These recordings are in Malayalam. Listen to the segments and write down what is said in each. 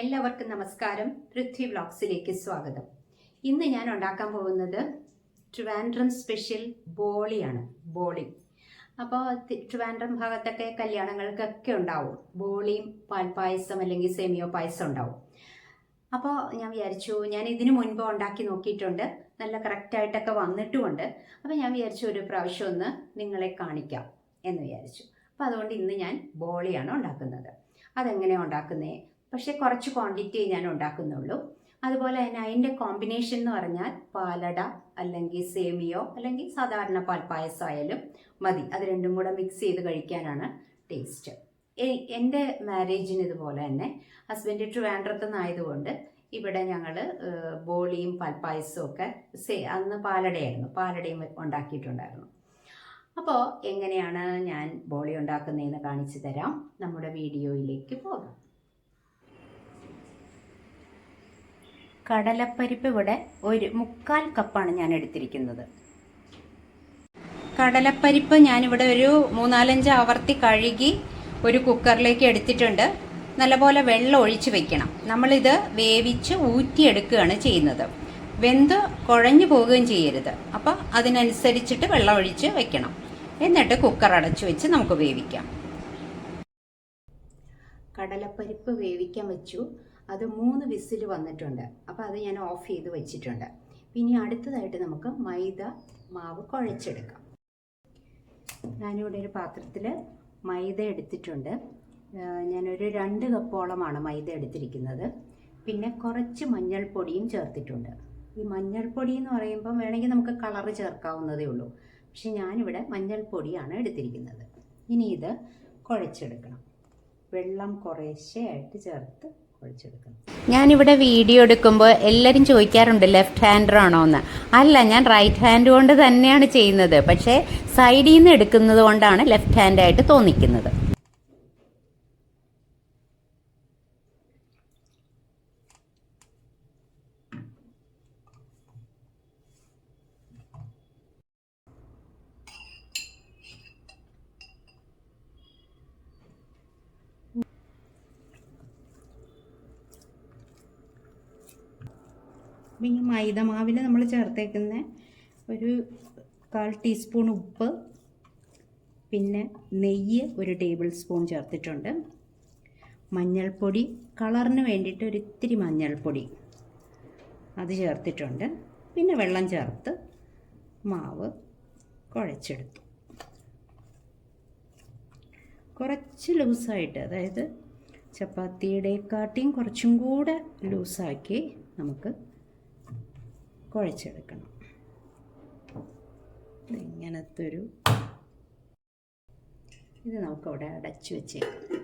എല്ലാവർക്കും നമസ്കാരം. പൃഥ്വി വ്ളോഗ്സിലേക്ക് സ്വാഗതം. ഇന്ന് ഞാൻ ഉണ്ടാക്കാൻ പോകുന്നത് ട്രിവാൻഡ്രം സ്പെഷ്യൽ ബോളിയാണ് ബോളി. അപ്പോൾ ട്രിവാൻഡ്രം ഭാഗത്തൊക്കെ കല്യാണങ്ങൾക്കൊക്കെ ഉണ്ടാവും. ബോളിയും പാൽപ്പായസം അല്ലെങ്കിൽ സേമിയോ പായസം ഉണ്ടാവും. അപ്പോൾ ഞാൻ വിചാരിച്ചു ഞാൻ ഇതിനു മുൻപ് ഉണ്ടാക്കി നോക്കിയിട്ടുണ്ട്. നല്ല കറക്റ്റായിട്ടൊക്കെ വന്നിട്ടുമുണ്ട്. അപ്പോൾ ഞാൻ വിചാരിച്ചു ഒരു പ്രാവശ്യം ഒന്ന് നിങ്ങളെ കാണിക്കാം എന്ന് വിചാരിച്ചു. അപ്പോൾ അതുകൊണ്ട് ഇന്ന് ഞാൻ ബോളിയാണ് ഉണ്ടാക്കുന്നത്. അതെങ്ങനെയാണ് ഉണ്ടാക്കുന്നത് പക്ഷേ കുറച്ച് ക്വാണ്ടിറ്റി ഞാൻ ഉണ്ടാക്കുന്നുള്ളൂ. അതുപോലെ തന്നെ അതിന്റെ കോമ്പിനേഷൻ എന്ന് പറഞ്ഞാൽ പാലട അല്ലെങ്കിൽ സേമിയോ അല്ലെങ്കിൽ സാധാരണ പാൽപ്പായസം ആയാലും മതി. അത് രണ്ടും കൂടെ മിക്സ് ചെയ്ത് കഴിക്കാനാണ് ടേസ്റ്റ് എന്റെ മാരേജിന് ഇതുപോലെ തന്നെ ഹസ്ബൻഡ് ട്രിവാൻഡ്രത്ത് നിന്നായതുകൊണ്ട് ഇവിടെ ഞങ്ങൾ ബോളിയും പാൽപ്പായസവും ഒക്കെ സേ അന്ന് പാലടയായിരുന്നു. പാലടയും ഉണ്ടാക്കിയിട്ടുണ്ടായിരുന്നു. അപ്പോൾ എങ്ങനെയാണ് ഞാൻ ബോളി ഉണ്ടാക്കുന്നതെന്ന് കാണിച്ചു തരാം. നമ്മുടെ വീഡിയോയിലേക്ക് പോകാം. കടലപ്പരിപ്പ് ഇവിടെ ഒരു മുക്കാൽ കപ്പാണ് ഞാൻ എടുത്തിരിക്കുന്നത്. കടലപ്പരിപ്പ് ഞാനിവിടെ ഒരു മൂന്നാലഞ്ച് ആവർത്തി കഴുകി ഒരു കുക്കറിലേക്ക് എടുത്തിട്ടുണ്ട്. നല്ലപോലെ വെള്ളം ഒഴിച്ച് വെക്കണം. നമ്മളിത് വേവിച്ച് ഊറ്റിയെടുക്കുകയാണ് ചെയ്യുന്നത്. വെന്ത് കുഴഞ്ഞു പോവുകയും ചെയ്യരുത്. അപ്പോൾ അതിനനുസരിച്ചിട്ട് വെള്ളം ഒഴിച്ച് വെക്കണം. എന്നിട്ട് കുക്കർ അടച്ചു വെച്ച് നമുക്ക് വേവിക്കാം. കടലപ്പരിപ്പ് വേവിക്കാൻ വെച്ചു. അത് മൂന്ന് വിസിൽ വന്നിട്ടുണ്ട്. അപ്പോൾ അത് ഞാൻ ഓഫ് ചെയ്ത് വെച്ചിട്ടുണ്ട്. ഇനി അടുത്തതായിട്ട് നമുക്ക് മൈദ മാവ് കുഴച്ചെടുക്കാം. ഞാനിവിടെ ഒരു പാത്രത്തിൽ മൈദ എടുത്തിട്ടുണ്ട്. ഞാനൊരു രണ്ട് കപ്പോളമാണ് മൈദ എടുത്തിരിക്കുന്നത്. പിന്നെ കുറച്ച് മഞ്ഞൾപ്പൊടിയും ചേർത്തിട്ടുണ്ട്. ഈ മഞ്ഞൾപ്പൊടി എന്ന് പറയുമ്പോൾ വേണമെങ്കിൽ നമുക്ക് കളറ് ചേർക്കാവുന്നതേ ഉള്ളൂ. പക്ഷെ ഞാനിവിടെ മഞ്ഞൾപ്പൊടിയാണ് എടുത്തിരിക്കുന്നത്. ഇനി ഇത് കുഴച്ചെടുക്കണം. വെള്ളം കുറേശ്ശെയായിട്ട് ചേർത്ത് ഞാനിവിടെ വീഡിയോ എടുക്കുമ്പോൾ എല്ലാവരും ചോദിക്കാറുണ്ട് ലെഫ്റ്റ് ഹാൻഡർ ആണോ എന്ന് അല്ല ഞാൻ റൈറ്റ് ഹാൻഡ് കൊണ്ട് തന്നെയാണ് ചെയ്യുന്നത്. പക്ഷേ സൈഡിൽ നിന്ന് എടുക്കുന്നത് കൊണ്ടാണ് ലെഫ്റ്റ് ഹാൻഡായിട്ട് തോന്നിക്കുന്നത്. അപ്പം ഈ മൈദമാവിൽ നമ്മൾ ചേർത്തേക്കുന്ന ഒരു കാൽ ടീസ്പൂൺ ഉപ്പ് പിന്നെ നെയ്യ് ഒരു ടേബിൾ സ്പൂൺ ചേർത്തിട്ടുണ്ട്. മഞ്ഞൾപ്പൊടി കളറിന് വേണ്ടിയിട്ട് ഒരു ഇത്തിരി മഞ്ഞൾപ്പൊടി അത് ചേർത്തിട്ടുണ്ട്. പിന്നെ വെള്ളം ചേർത്ത് മാവ് കുഴച്ചെടുത്തു. കുറച്ച് ലൂസായിട്ട് അതായത് ചപ്പാത്തിയുടെ ചപ്പാത്തിയുടെക്കാട്ടിയും കുറച്ചും കൂടെ ലൂസാക്കി നമുക്ക് കുഴച്ചെടുക്കണം. ഇങ്ങനത്തെ ഒരു ഇത് നമുക്കവിടെ അടച്ചു വെച്ചേക്കാം.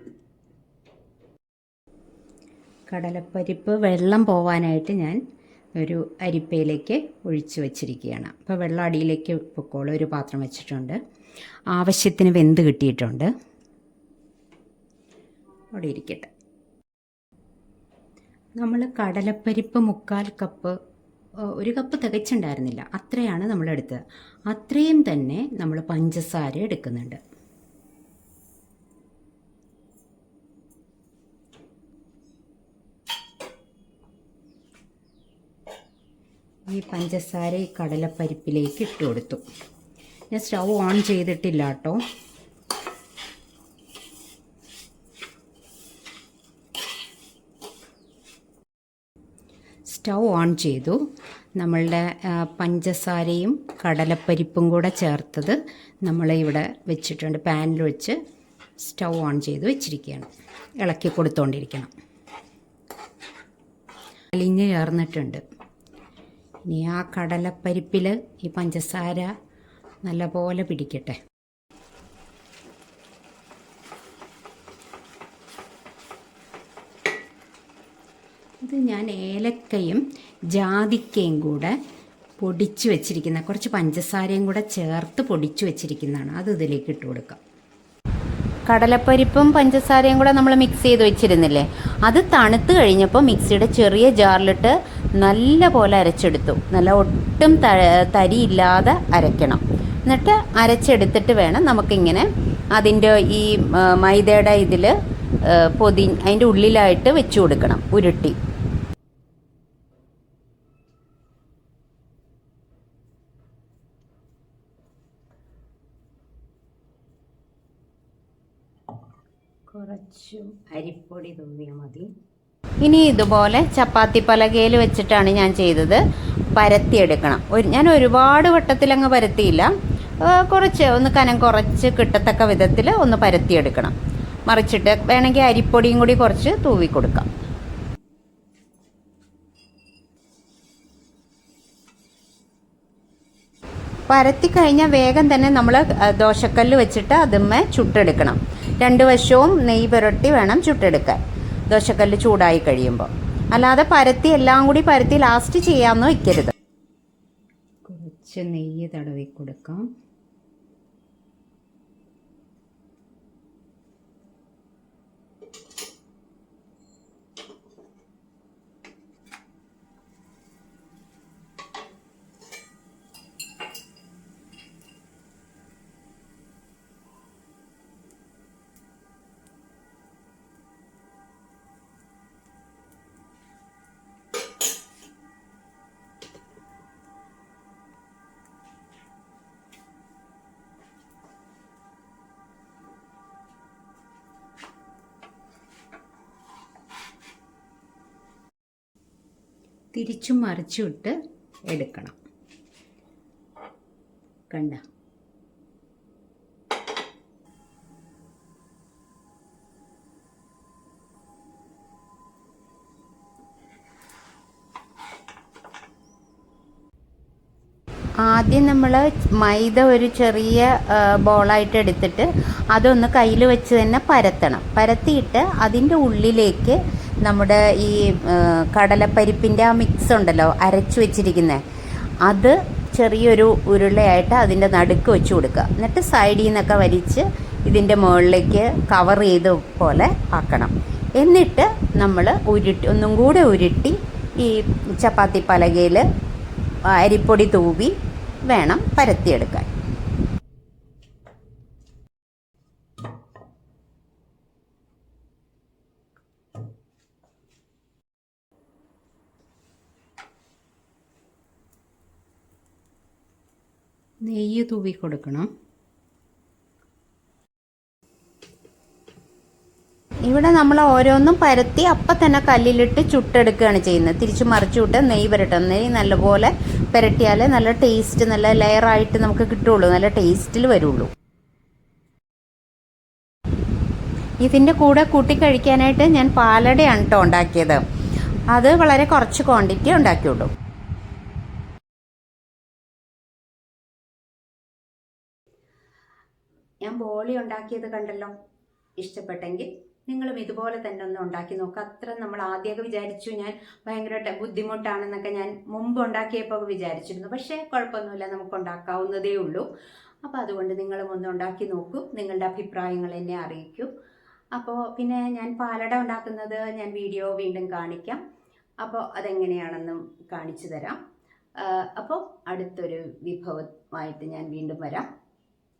കടലപ്പരിപ്പ് വെള്ളം പോവാനായിട്ട് ഞാൻ ഒരു അരിപ്പയിലേക്ക് ഒഴിച്ച് വെച്ചിരിക്കുകയാണ്. അപ്പോൾ വെള്ളം അടിയിലേക്ക് പൊക്കോളം. ഒരു പാത്രം വെച്ചിട്ടുണ്ട്. ആവശ്യത്തിന് വെന്ത് കിട്ടിയിട്ടുണ്ട്. അവിടെ ഇരിക്കട്ടെ. നമ്മൾ കടലപ്പരിപ്പ് മുക്കാൽ കപ്പ് ഒരു കപ്പ് തികച്ചുണ്ടായിരുന്നില്ല. അത്രയാണ് നമ്മൾ എടുത്തത് അത്രയും തന്നെ നമ്മൾ പഞ്ചസാര എടുക്കുന്നുണ്ട്. ഈ പഞ്ചസാര ഈ കടലപ്പരിപ്പിലേക്ക് ഇട്ട് കൊടുത്തു ഞാൻ സ്റ്റൗ ഓൺ ചെയ്തിട്ടില്ല കേട്ടോ. സ്റ്റൗ ഓൺ ചെയ്തു. നമ്മളുടെ പഞ്ചസാരയും കടലപ്പരിപ്പും കൂടെ ചേർത്തത് നമ്മൾ ഇവിടെ വെച്ചിട്ടുണ്ട്. പാനിൽ വെച്ച് സ്റ്റൗ ഓൺ ചെയ്ത് വെച്ചിരിക്കുകയാണ്. ഇളക്കി കൊടുത്തുകൊണ്ടിരിക്കണം അലിഞ്ഞ് ചേർന്നിട്ടുണ്ട്. ഇനി ആ കടലപ്പരിപ്പിൽ ഈ പഞ്ചസാര നല്ലപോലെ പിടിക്കട്ടെ ഇത് ഞാൻ ഏലക്കയും ജാതിക്കയും കൂടെ പൊടിച്ച് വെച്ചിരിക്കുന്ന കുറച്ച് പഞ്ചസാരയും കൂടെ ചേർത്ത് പൊടിച്ച് വെച്ചിരിക്കുന്നതാണ്. അത് ഇതിലേക്ക് ഇട്ട് കൊടുക്കാം. കടലപ്പരിപ്പും പഞ്ചസാരയും കൂടെ നമ്മൾ മിക്സ് ചെയ്ത് വെച്ചിരുന്നില്ലേ? അത് തണുത്ത് കഴിഞ്ഞപ്പോൾ മിക്സിയുടെ ചെറിയ ജാറിലിട്ട് നല്ല പോലെ അരച്ചെടുത്തു. നല്ല ഒട്ടും തരിയില്ലാതെ അരയ്ക്കണം. എന്നിട്ട് അരച്ചെടുത്തിട്ട് വേണം നമുക്കിങ്ങനെ അതിന്റെ ഈ മൈദയുടെ ഇതിൽ പൊതി അതിന്റെ ഉള്ളിലായിട്ട് വെച്ചു കൊടുക്കണം. ഉരുട്ടി. കുറച്ചും അരിപ്പൊടി തൂവിയാൽ മതി. ഇനി ഇതുപോലെ ചപ്പാത്തി പലകയിൽ വെച്ചിട്ടാണ് ഞാൻ ചെയ്തത്. പരത്തിയെടുക്കണം. ഒരു ഞാൻ ഒരുപാട് വട്ടത്തിലങ്ങ് പരത്തിയില്ല. കുറച്ച് ഒന്ന് കനം കുറച്ച് കിട്ടത്തക്ക വിധത്തിൽ ഒന്ന് പരത്തിയെടുക്കണം. മറിച്ചിട്ട് വേണമെങ്കിൽ അരിപ്പൊടിയും കൂടി കുറച്ച് തൂവി കൊടുക്കാം. പരത്തി കഴിഞ്ഞാൽ വേഗം തന്നെ നമ്മൾ ദോശക്കല്ല് വെച്ചിട്ട് അതുമ്മേ ചുട്ടെടുക്കണം. രണ്ട് വശവും നെയ്യ് പുരട്ടി വേണം ചുട്ടെടുക്കാൻ. ദോശക്കല്ല് ചൂടായി കഴിയുമ്പോൾ. അല്ലാതെ പരത്തി എല്ലാം കൂടി പരത്തി ലാസ്റ്റ് ചെയ്യാമെന്ന് വയ്ക്കരുത് കുറച്ച് നെയ്യ് തടവി കൊടുക്കാം. തിരിച്ചും മറിച്ചിട്ട് എടുക്കണം. കണ്ട? ആദ്യം നമ്മൾ മൈദ ഒരു ചെറിയ ബോളായിട്ട് എടുത്തിട്ട് അതൊന്ന് കയ്യിൽ വെച്ച് തന്നെ പരത്തണം. പരത്തിയിട്ട് അതിന്റെ ഉള്ളിലേക്ക് നമ്മുടെ ഈ കടലപ്പരിപ്പിന്റെ ആ മിക്സ് ഉണ്ടല്ലോ അരച്ച് വെച്ചിരിക്കുന്നത് അത് ചെറിയൊരു ഉരുളയായിട്ട് അതിന്റെ നടുക്ക് വെച്ച് കൊടുക്കുക. എന്നിട്ട് സൈഡിൽ നിന്നൊക്കെ വലിച്ച് ഇതിന്റെ മുകളിലേക്ക് കവർ ചെയ്ത പോലെ ആക്കണം. എന്നിട്ട് നമ്മൾ ഉരുട്ടി ഒന്നും കൂടെ ഉരുട്ടി ഈ ചപ്പാത്തി പലകയിൽ അരിപ്പൊടി തൂവി വേണം പരത്തിയെടുക്കാൻ. നെയ്യ് തൂവി കൊടുക്കണം. ഇവിടെ നമ്മൾ ഓരോന്നും പരത്തി അപ്പം തന്നെ കല്ലിലിട്ട് ചുട്ടെടുക്കുകയാണ് ചെയ്യുന്നത്. തിരിച്ച് മറിച്ചു വിട്ട് നെയ്യ് പുരട്ടണം നെയ്യ് നല്ലപോലെ പുരട്ടിയാലേ നല്ല ടേസ്റ്റ് നല്ല ലെയറായിട്ട് നമുക്ക് കിട്ടുള്ളൂ നല്ല ടേസ്റ്റിൽ വരുള്ളൂ. ഇതിന്റെ കൂടെ കൂട്ടി കഴിക്കാനായിട്ട് ഞാൻ പാലടയാണ് കേട്ടോ ഉണ്ടാക്കിയത്. അത് വളരെ കുറച്ച് ക്വാണ്ടിറ്റി ഉണ്ടാക്കിയുള്ളൂ. ഞാൻ ബോളി ഉണ്ടാക്കിയത് കണ്ടല്ലോ. ഇഷ്ടപ്പെട്ടെങ്കിൽ നിങ്ങളും ഇതുപോലെ തന്നെ ഒന്ന് ഉണ്ടാക്കി നോക്കുക അത്ര നമ്മൾ ആദ്യമൊക്കെ വിചാരിച്ചു ഞാൻ ഭയങ്കര ബുദ്ധിമുട്ടാണെന്നൊക്കെ ഞാൻ മുമ്പ് ഉണ്ടാക്കിയപ്പോൾ വിചാരിച്ചിരുന്നു. പക്ഷേ കുഴപ്പമൊന്നുമില്ല നമുക്ക് ഉണ്ടാക്കാവുന്നതേ ഉള്ളൂ. അപ്പോൾ അതുകൊണ്ട് നിങ്ങളും ഒന്ന് ഉണ്ടാക്കി നോക്കൂ. നിങ്ങളുടെ അഭിപ്രായങ്ങൾ എന്നെ അറിയിക്കൂ. അപ്പോൾ പിന്നെ ഞാൻ പാലട ഉണ്ടാക്കുന്നത് ഞാൻ വീഡിയോ വീണ്ടും കാണിക്കാം. അപ്പോൾ അതെങ്ങനെയാണെന്നും കാണിച്ചു തരാം. അപ്പോൾ അടുത്തൊരു വിഭവമായിട്ട് ഞാൻ വീണ്ടും വരാം.